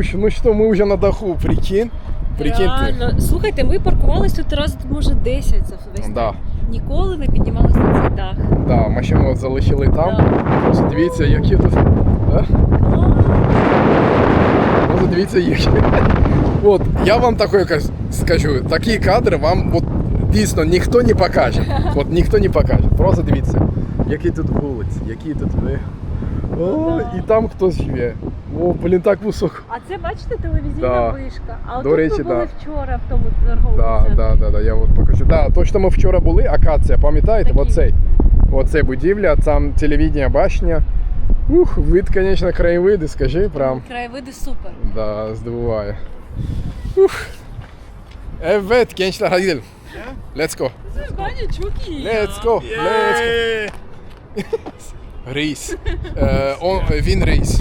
Катюш, ну что, мы уже на даху, прикинь? Прикинь ти. Слухайте, ми паркувалися тут раз, може, 10 за весь Да, день. Ніколи не піднімалися на цей дах. да, машину от залишили там. Да. Просто дивіться, які тут. Да? Просто дивіться, які. От, я вам таке скажу, такі кадри вам от, дійсно ніхто не покаже. От ніхто не покаже. Просто дивіться, які тут вулиці, які тут ви. О, і там хтось живе. О, блін, так високо. А це, бачите, телевізійна Да. вишка. А До тут речі, ми були да. вчора в тому торговому Да, центрі. да, да, да, я от покажу. Да, то, що ми вчора були, акація, пам'ятаєте? Такі. Оцей. Оце будівля, там телевідення, башня. Ух, вид, звісно, краєвиди, скажи, прям. Краєвиди супер. Да, здивуває. Ух. Evet gençler hadi gidelim. Let's go. Баня çok iyi ya. Let's go. Let's go. Reis. Е, он, він рейс.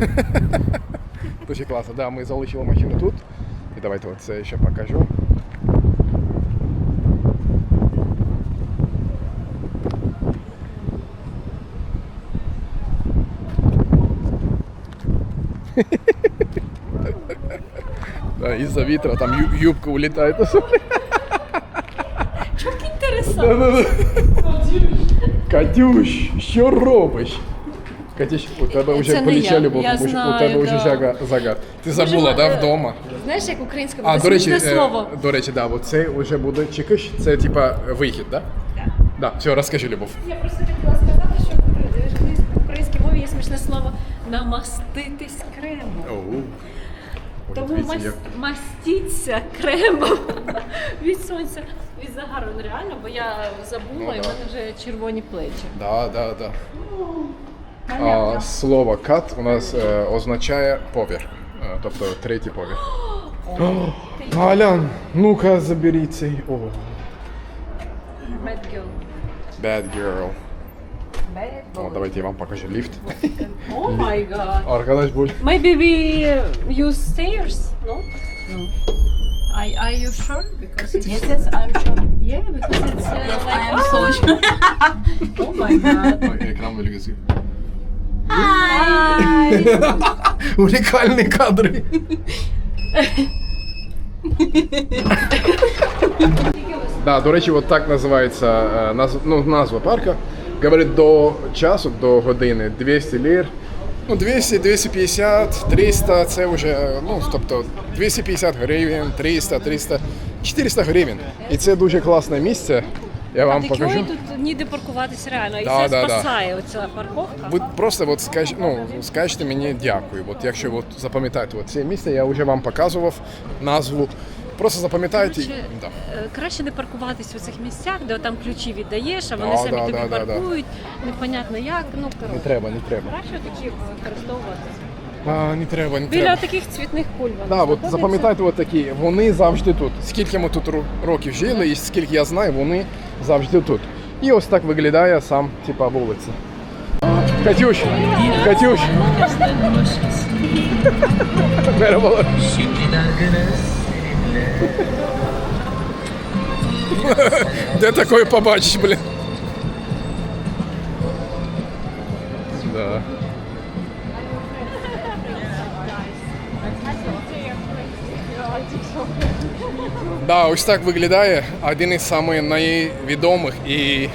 Дуже класно. Да, ми залишили машину тут. І давайте оце ще покажу. Да, із-за вітра там ю- юбка улітає. Çok enteresan. Катюш, що робиш? Катюш, у тебе вже Це не поліча любов, Я тому що у знаю, тебе вже да. жага, загад. Ти забула, да, е, вдома? Знаєш, як українська А, буде смішне е, слово. до речі, да, оце вже буде чекиш, це типа вихід, да? Так. Да, все, розкажи, Любов. Я просто хотіла сказати, що в українській мові є смішне слово намаститись кремом. Оу. Ой, Тому дивіться, мас... як- мастіться кремом від сонця, від загару. Ну реально, бо я забула, Ну, і в да. мене вже червоні плечі. Да, да, да. А, слово кат у нас е, означає поверх, е, тобто третій поверх. Галян, ну-ка заберіть цей. О, Bad girl. bad girl. Bad О, boy. давайте я вам покажу ліфт. Oh my god. Arkadaş bu Maybe we uh, use stairs, no? No. Are, are you sure? Because it's Yes, yes, I'm sure. yeah, because it's uh, Yes, like I am so sure. oh my god. Bak, ekran böyle gözüküyor. Унікальні кадри. да, до речі, от так називається е, ну, назва парка. Говорить, до часу, до години 200 лір. Ну, 200, 250, 300 це вже, ну, тобто 250 гривень, 300, 300, 400 гривень. І це дуже класне місце. Я вам покажу. тут ніде паркуватися реально. І Да, це да, да. спасає оця парковка. Ви просто от скаж, ну, скажете мені дякую. От якщо от запам'ятаєте от це місце, я вже вам показував назву. Просто запам'ятайте. Коротше, Да. е, Краще не паркуватись у цих місцях, де там ключі віддаєш, а вони Да, самі да, тобі да, да, да. паркують. Непонятно як. Ну Не коротше. треба, не треба. Краще такі використовувати. А, не треба, не Біля треба. таких цвітних куль вони Да, от знаходяться. запам'ятайте от такі, вони завжди тут. Скільки ми тут ро- років жили, і скільки я знаю, вони завжди тут. І ось так виглядає сам типа вулиця. Катюш! Катюш! Merhabalar. Şimdi dargınız seninle Де такое побачиш, блін? Да, ось так виглядає один із самих найвідомих і,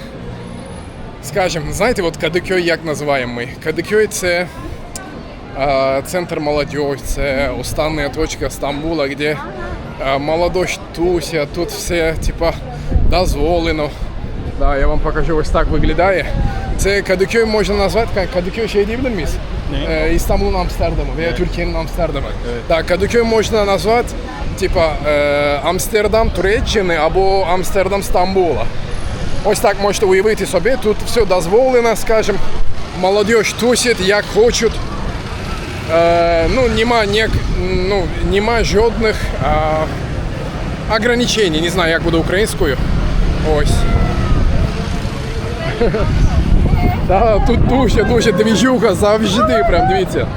скажімо, знаєте, от Кадикьой як називаємо ми? Кадикьой це е, центр молодіж, це остання точка Стамбула, де молодіж туся, тут все типа дозволено. Да, я вам покажу, ось так виглядає. Це Kadıköy можна назвати, Kadıköy şey diyebilir miyiz? Ee, İstanbul'un Amsterdam'ı veya Türkiye'nin Amsterdam'ı. Так, Kadıköy можна назвати, типа, е, Амстердам Туреччини або Амстердам Стамбула. Ось так можете уявити собі, тут все дозволено, скажімо, молодіж тусить, як хочуть. Е, ну, нема, ніяк, ну, нема жодних е, ограничень, не знаю, як буде українською. Ось. Да, тут дуже дуже двіжуха завжди, прям дивіться.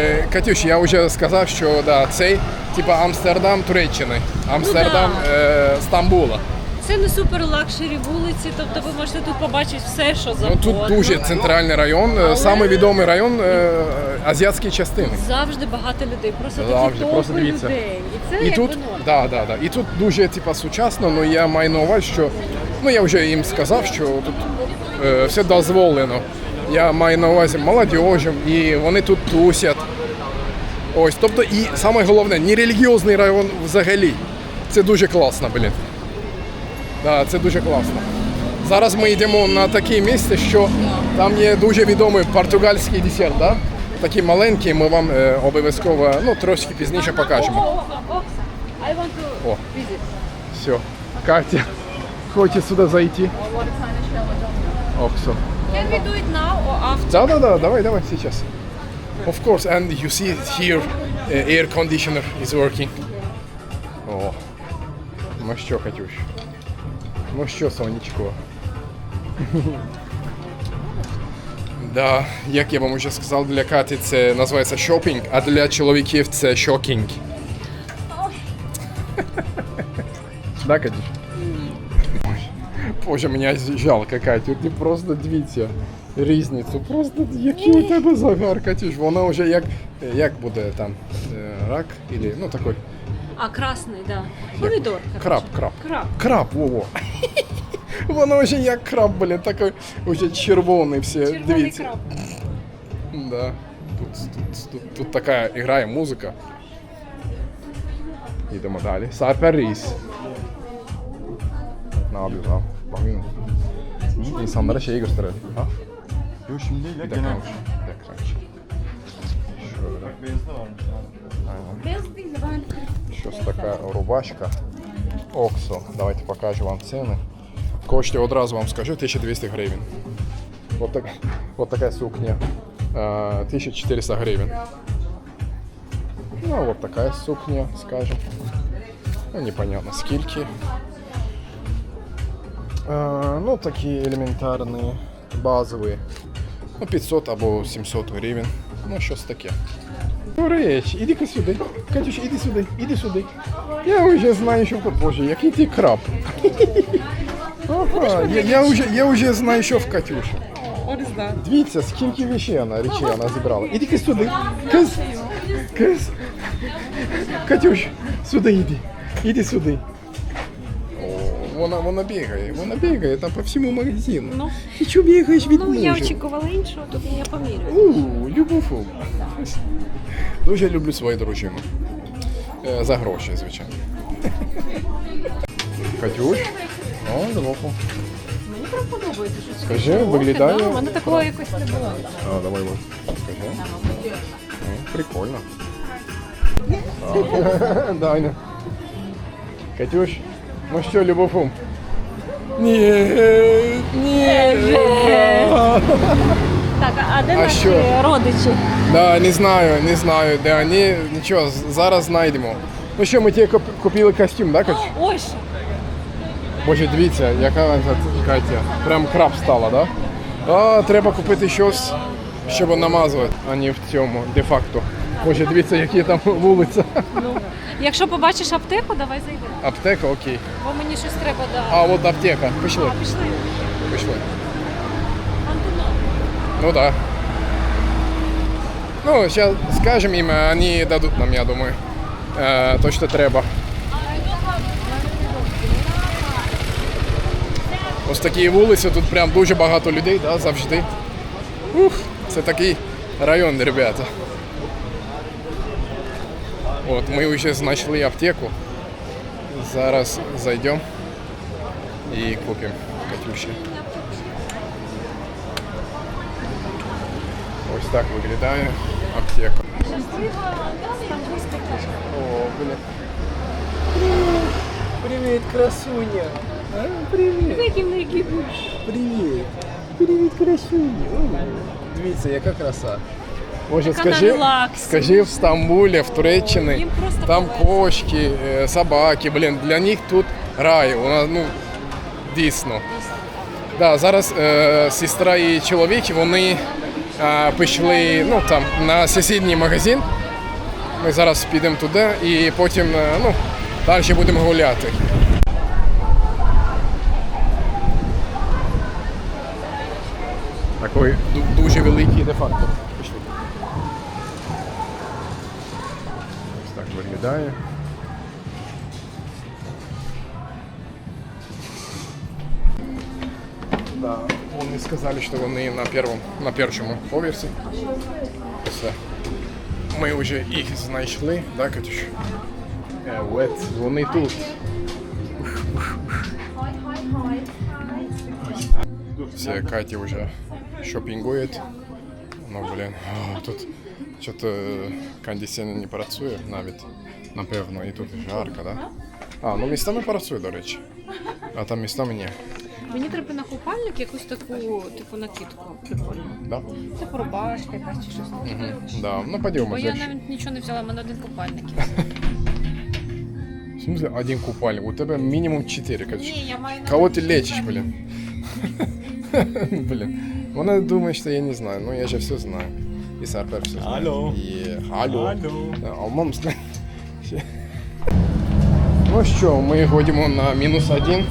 Е, Катюш, я вже сказав, що да, цей типа Амстердам Туреччини, Амстердам е, Стамбула. Це не супер лакшері вулиці, тобто ви можете тут побачити все, що Ну завгодно. тут дуже центральний район, е, самий відомий район е, азіатської частини. Завжди багато людей, просто Завжди, такі просто дивіться. людей. І це І якби тут, норм. да, да, да. і тут дуже типа, сучасно, але я маю на увазі, що ну я вже їм сказав, що тут все дозволено. Я маю на увазі молодіжем, і вони тут тусять. Ось, тобто, і саме головне, не релігіозний район взагалі. Це дуже класно, блін. Да, це дуже класно. Зараз ми йдемо на таке місце, що там є дуже відомий португальський десерт, да? такий маленький, ми вам е, обов'язково ну, трошки пізніше покажемо. О. Все. Катя хоче сюди зайти. Оксо. Can we do it now or after? Да, да, да, давай, давай, сейчас. Of course, and you see here uh, air conditioner is working. О. Ну що, Катюш? Ну що, сонечко? Да, як я вам уже сказав, для Каті це називається шопінг, а для чоловіків це шокінг. Да, Катюш? Боже, мене жалко, Катю, ти просто дивіться різницю. Просто який у тебе загар, Катюш, вона вже як, як буде там, е, рак, или, ну такой, А, красний, да. Помідор. краб, краб. Краб. Краб, во-во. Воно вже як краб, блін, такий уже червоний все, Червоний дивіться. краб. Да. Тут, тут, тут, тут така грає музика. Йдемо далі. Сарперіс. Ne yapıyoruz abi? Bakayım. İnsanlara şeyi gösterelim. Ha? Yok şimdi Bir ya dakika. genel. abi. Bir dakika. Şöyle. Beyazda varmış. Aynen. Бейз değil de ben Щось така рубашка. Оксо. Давайте покажу вам ціни. Коштує одразу вам скажу 1200 гривень. Вот, так, вот така сукня. е, 1400 гривень. Ну, вот такая сукня, скажем. Ну, непонятно скільки. Е, ну, такі елементарні, базові. Ну, 500 або 700 гривень. Ну, щось таке. Речь, іди-ка сюди. Катюш, іди сюди, іди сюди. Я вже знаю, що Боже, який ти краб. Ага, я, я, вже, я вже знаю, що в Катюші. Дивіться, скільки вещей вона, речей вона зібрала. Іди-ка сюди. Каз, каз. Катюш, сюди іди. Іди сюди. Вона, вона бігає, вона бігає там по всьому магазину. Ну. І чого бігаєш від Ну, мужа? я очікувала іншого, тут я поміряю. У, любов. Дуже люблю свою дружину. Е, За гроші, звичайно. Катюш. О, любов. Мені прям подобається, що Скажи, виглядає. Да, у мене такого якось не було. А, давай вот. Скажи. Ну, прикольно. А, Даня. Катюш, ну що, любов? Ні, ні. Так, а де А наші що? родичі? Да, не знаю, не знаю, де вони. Нічого, зараз знайдемо. Ну що, ми тебе куп- купили костюм, да, Катюш? Ось. Боже, дивіться, яка вона Катя. Прям краб стала, да? А, треба купити щось, щоб намазувати, а не в цьому, де-факто. Боже, дивіться, які там вулиця. Ну, якщо побачиш аптеку, давай зайдемо. Аптека, окей. Бо мені щось треба, да. А от аптека. Пішли. А, пішли. Пішли. Антонов. Ну да. Ну, сейчас скажем им, а они дадут нам, я думаю, э, то, что треба. Ось такі вулиці, тут прям дуже багато людей, да, завжди. Ух, це такий район, ребята. От, ми вже знайшли аптеку. Зараз зайдемо і купимо Катюші. Ось так виглядає аптека. О, блін. Привіт, красуня. А, Привіт. Які в неї гіби. Привіт. Привіт, красуня. О, Дивіться, яка краса. Може, Така скажи, скажи в Стамбулі, в Туреччині, там кошки, е, собаки. Блін, для них тут рай. Вона ну дійсно. Да, зараз е, сестра і чоловік вони е, пішли ну, там, на сусідній магазин. Ми зараз підемо туди і потім е, ну, далі будемо гуляти. Такий дуже великий де-факто. Пішли. Ось так виглядає. Да, вони сказали, що вони на першому, на першому поверсі. Все. Ми вже їх знайшли, да, Катюш? Е, от, вони тут. Все, Катя вже шопінгує. Ну, блін, а, тут що-то кондиціонер не працює навіть, Напевно, і тут жарко, да? А, ну містами працює, до речі. А там містами ні. Мені треба на купальник якусь таку, типу, накидку прикольну. Да? Типу рубашка якась чи щось. Угу. Да. Ну Бо подивимось. я якщо- навіть нічого не взяла, в мене один купальник. В смысле один купальник? У тебе мінімум 4, Катюш. Ні, я маю на Кого ты лечишь, блин? Блин. Вона думає, що я не знаю, ну я же все знаю. І Сарпер все знає. Алло. І... Алло. Алло. А мам знає. Ще. Ну що, ми ходимо на мінус один.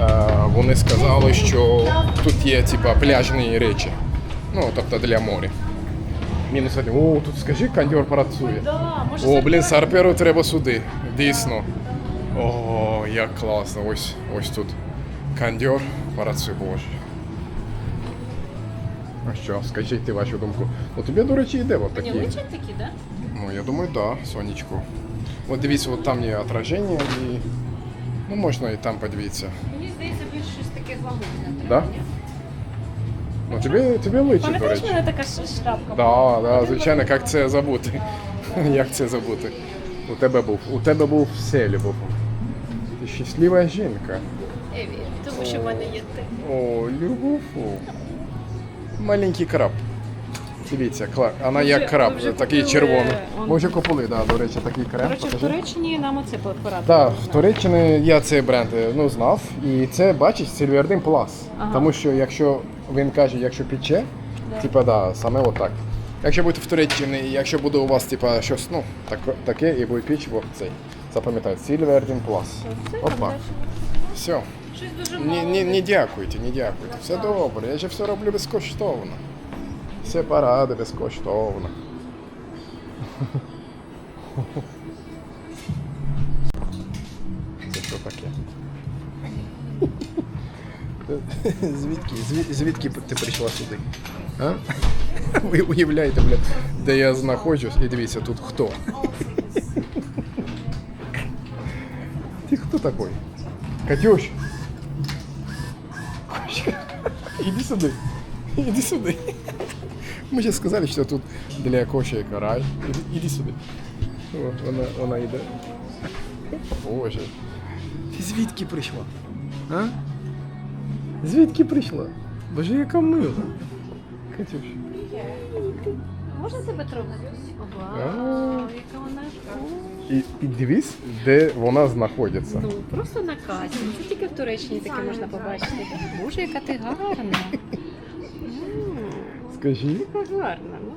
Е, Вони сказали, що тут є типа пляжні речі. Ну, тобто для моря. Мінус один. О, тут скажи, кондьор працює. О, блін, Сарперу треба сюди. Дійсно. О, як класно. Ось, ось тут. Кондьор працює, боже. А що, скажіть ти вашу думку. Ну тобі, до речі, йде от Мені такі. личать такі, да? Ну, я думаю, да, сонечку. От дивіться, от там є отраження і. Ну, можна і там подивитися. Мені здається, більше щось таке гламурне. Да? Ну, тобі, тобі личить, до Пам'ятаєш, в речі. мене така ш- шляпка? Да, да, звичайно, як це забути. Як це забути? У тебе був. У тебе був все, любов. Ти щаслива жінка. Еві, тому що в мене є ти. О, любов. Маленький краб. Дивіться, кла- вона Ми як вже- краб, ми вже такий купили, червоний. он- Ми вже купили, да, до речі, такий крем. Коротше, в Покажи. Туреччині нам оце порадили. Так, в Туреччині я цей бренд е, ну, знав, і це бачиш Silverdin Plus. Ага. Тому що якщо він каже, якщо пече, типа да, саме отак. Якщо будете в Туреччині, і якщо буде у вас типа щось ну, так, таке і буде піч, от цей. Запам'ятайте, Silverdin Plus. Опа. Все. Щось дуже Не, мало. не, не дякуйте, не дякуйте. Все добре, я же все роблю безкоштовно. Поради безкоштовно. Це що таке? Звідки, звід- звідки ти прийшла сюди? А? Ви уявляєте, бля, де я знаходжусь, і дивіться, тут хто? Ти хто такий? Катюш! Иди сюда. Иди сюда. Мы сейчас сказали, что тут для кошек рай. Иди, иди сюда. О, вона, вона йде. Боже. Ти звідки прийшла? А? Звідки прийшла? Боже, яка мила. Катюш. Можна тебе трогати? Вау, яка вона І, і дивись, де вона знаходиться. Ну, просто на касі. Це тільки в Туреччині таке можна побачити. Боже, яка ти гарна. М, Скажи. Яка гарна. ну.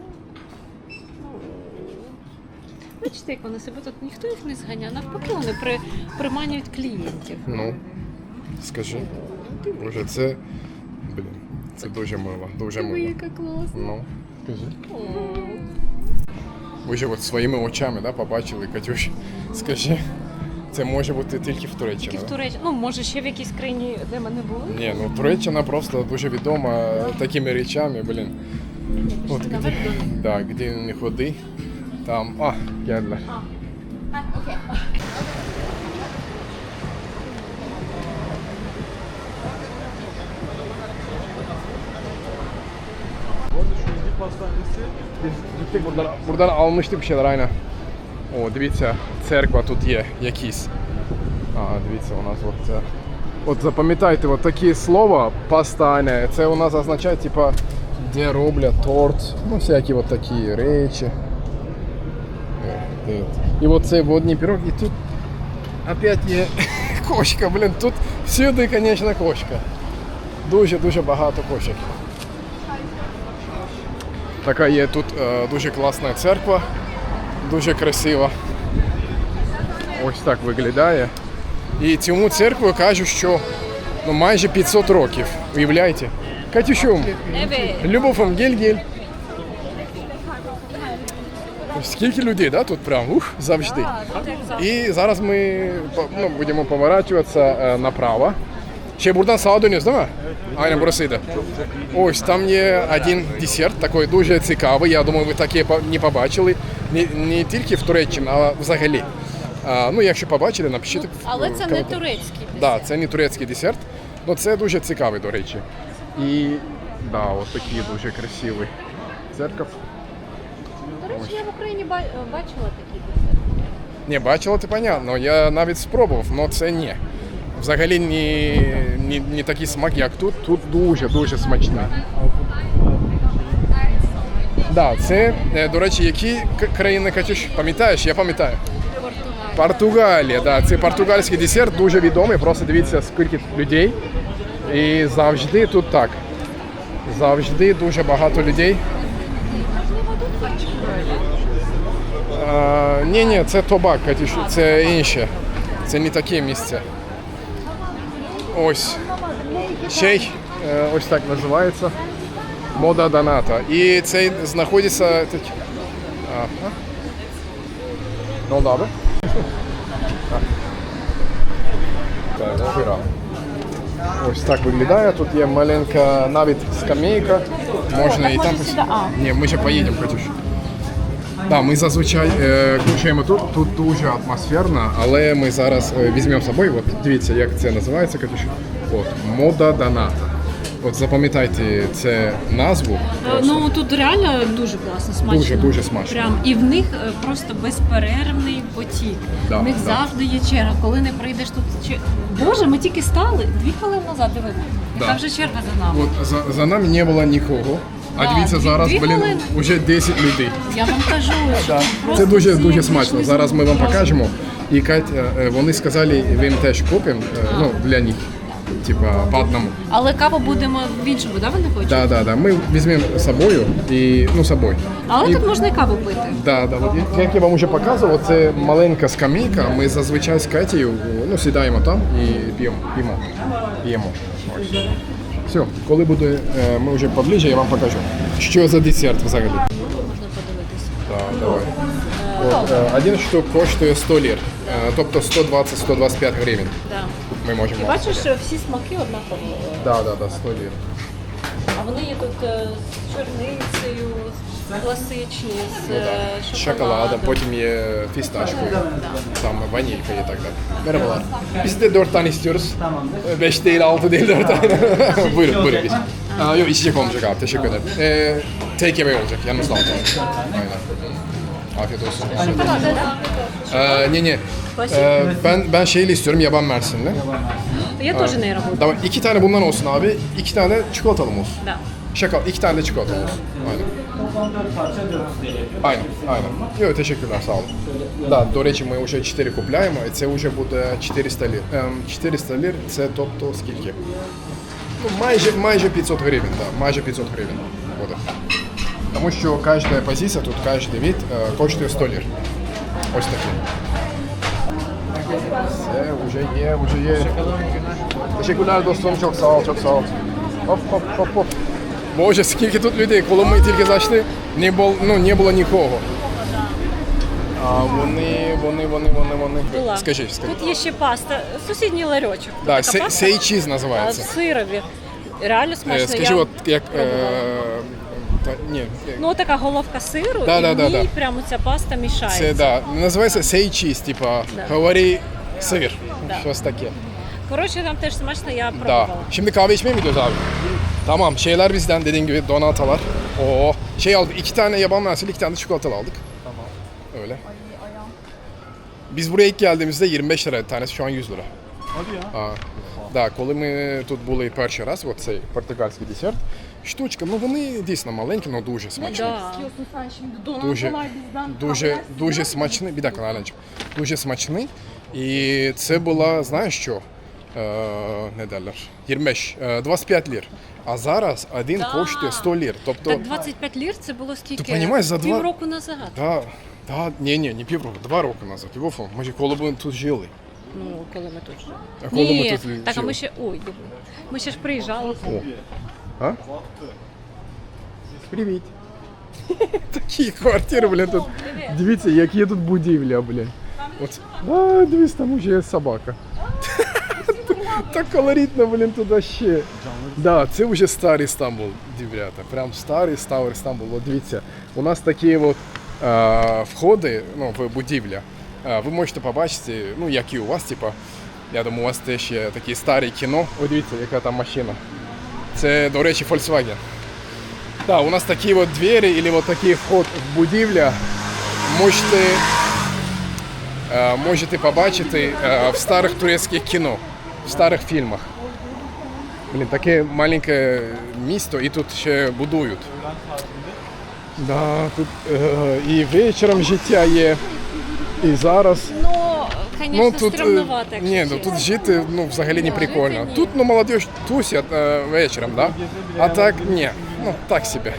Бачите, як вони себе тут ніхто їх не зганяє, навпаки, вони при, приманюють клієнтів. Ну, скажи. Боже, це. Блін, це дуже мило, дуже Ой, мило. яка класна. Ну, скажи. О. Ви ж от своїми очами да, побачили, Катюш. Скажи, це може бути тільки в Туреччині. Тільки в? Туреччині. Ну, може, ще в якійсь країні, де ми не були. Ні, ну Туреччина просто дуже відома такими речами, блін. От де, да, де не ходи, там. А, Кендлер. А, окей. Gittik buradan, buradan almıştık bir şeyler aynen. О, дивіться, церква тут є якісь. А, дивіться, у нас от це. От запам'ятайте, от такі слова постане. Це у нас означає, типа, де роблять торт, ну всякі от такі речі. Е, І от це водний пірог, і тут опять є кошка, блін, тут всюди, звісно, кошка. Дуже-дуже багато кошек. Така є тут е, дуже класна церква, дуже красива. Ось так виглядає. І цьому церкву кажуть, що ну, майже 500 років. Уявляєте? Катюшум, Evet. Любовом, гель-гель. Скільки людей, да, тут прям ух, завжди. І зараз ми по- ну, будемо поворачуватися е, направо. Ще buradan sağa dönüyoruz değil mi? Aynen burasıydı. Ось там є один десерт, такий дуже цікавий. Я думаю, ви таке по- не побачили. Не, не тільки в Туреччині, а взагалі. А, ну, якщо побачили, напишіть. в Але це не турецький. Да, це не турецький десерт, але це дуже цікавий, до речі. І да, от такий дуже красивий церков. До речі, я в Україні бачила такі десерти. Не бачила, це понятно. Я навіть спробував, але це ні. Взагалі не, не, не такий смак, як тут. Тут дуже-дуже смачний. Да, це, е, до речі, які країни Катюш? Пам'ятаєш? Я пам'ятаю. Португалія. Да, це португальський десерт, дуже відомий. Просто дивіться, скільки людей. І завжди тут так. Завжди дуже багато людей. А, ні, ні, це тобак, Катюш, це інше. Це не таке місце. Ось. Ще й е, ось так називається. Мода Доната. І це знаходиться. Ага. Ну, добре. Так, жира. Ось так виглядає. Тут є маленька навіть скамейка. Можна і там. Ні, ми ще поїдемо, Катюш. Так, ми зазвичай е, кушаємо тут. Тут дуже атмосферно, але ми зараз е, візьмемо з собою. От дивіться, як це називається, Катюш. От мода доната. От запам'ятайте це назву. Е, Ну тут реально дуже класно, смачно. Дуже, дуже смачно. Прям і в них е, просто безперервний потік. Да, в них да. завжди є черга. Коли не прийдеш тут. Чи... Боже, ми тільки стали дві хвилини назад. Диви. Да. Вже черга за нами. От за, за нами не було нікого. А Да, дивіться, зараз, дві блін, хвилини. вже 10 людей. Я вам кажу, що Да. Це дуже дуже смачно. Зараз ми вам покажемо. І Катя, е, вони сказали, ви їм теж купимо, ну для них, типа по одному. Але каву будемо в іншому, да, ви не хочете? Да, да, да. Ми візьмемо з собою і ну з собою. Але і, тут можна і каву пити. да, да, от, як- як я вам вже показував, це маленька скамейка. Ми зазвичай з Катєю ну, сідаємо там і п'ємо. П'ємо. п'ємо. Ось. Все, коли буде, е, ми вже поближче, я вам покажу. Що за десерт взагалі? Можна подивитися. Так, давай. От, е, один штук коштує 100 лір, е, тобто 120-125 гривень. Да. Ми можемо. Ти бачиш, що всі смаки однакові. Да, да, да, 100 лір. А вони є тут е, з чорницею, з класичні, з Ну, е, да. Şokolada, шоколадом. потім є фісташкою, там vanilya і так dалі. Merhabalar. Biz de 4 tane istiyoruz. 5 değil, 6 değil, 4 tane. buyurun, buyurun biz. Aa, yok içecek olmayacak abi, teşekkür ederim. Ee, take away olacak, yalnız alacağım. Aynen. Afiyet olsun. Ee, не, не. Ee, ben ben şeyli istiyorum, yaban mersinli. Я теж не роблю. Tamam, iki tane bundan olsun abi, iki tane çikolatalı mı olsun? Да. Şaka, iki tane de çikolata olsun. Aynen. Aynen, aynen. Yok, teşekkürler, sağ olun. Да, до речі, ми вже 4 купляємо, і це вже буде 400 лір. Ем, 400 лір – це тобто скільки? Ну, майже, майже 500 гривень, да, майже 500 гривень буде. Тому що кожна позиція, тут кожен від е, коштує 100 лір. Ось такі. Все, вже є, вже є. Dostum, çok sağ ol, çok sağ ol. Хоп, хоп, хоп, хоп. Боже, скільки тут людей, коли ми тільки зайшли, не було, ну, не було нікого. А вони, вони, вони, вони, вони. Була. Скажіть, скажіть. Тут є ще паста, сусідній ларьочок. Да, сей, паста, сей чіз а, в сирові. Реально смачно. Е, Скажи, Я от як. Е, пробувала. Та, ні, е, Ну, така головка сиру, Да, і да, в да, ній да. прямо ця паста мішається. це да, називається сей чіз, типа Да. говори сир. Да. Щось таке. Коротше, там теж смачно, я Da. пробувала. Şimdi kahve içmeye mi gidiyoruz abi? Tamam. Şeyler bizden dediğin gibi donatalar. Oo. Şey aldık. iki tane yaban mersili, iki tane de çikolatalı aldık. Tamam. Öyle. Biz buraya ilk geldiğimizde 25 lira tanesi şu an 100 lira. Hadi ya. А, да, коли ми тут були перший раз, от цей португальський десерт, штучка, ну вони дійсно маленькі, але дуже смачні. Да. Дуже, дуже, дуже смачний. Bir dakika Дуже смачний. І це була, знаєш що? Е, не. 25, е, 25 лір. А зараз один Да. коштує 100 лір. Тобто, Так 25 лір це було скільки? Ти понімаєш, за два- Півроку назад. да, да, ні, ні, не півроку, два роки назад. Його, ми ж коли б тут жили. Ну, коли ми тут жили. А коли Ні, ми тут так, а жили? ми ще. Ой, ми ще ж приїжджали. О. А? Привіт. Такі квартири, блін, тут. Дивіться, які тут будівля, блін. А, дивись, там уже є собака. Так колоритно, блін, туди ще. Да, це вже старий Стамбул, дівчата. Прям старий старий Стамбул. От дивіться, у нас такі от е, входи ну, в будівля. Е, ви можете побачити, ну, як і у вас, типа, я думаю, у вас теж є такі старі кіно. О, дивіться, яка там машина. Це, до речі, Volkswagen. Так, у нас такі от двері, або такий вход в будівля. Можете, е, можете побачити е, в старих турецьких кіно, в старих фільмах. Блін, таке маленьке місто і тут ще будують. Да, тут е, і вечором життя є, і зараз. Ну, звісно, Ну тут, е, стремновато, ні, ну тут жити ну, взагалі не прикольно. Тут ну, молодежь тусять э, вечором, да? а так ні, ну так собі.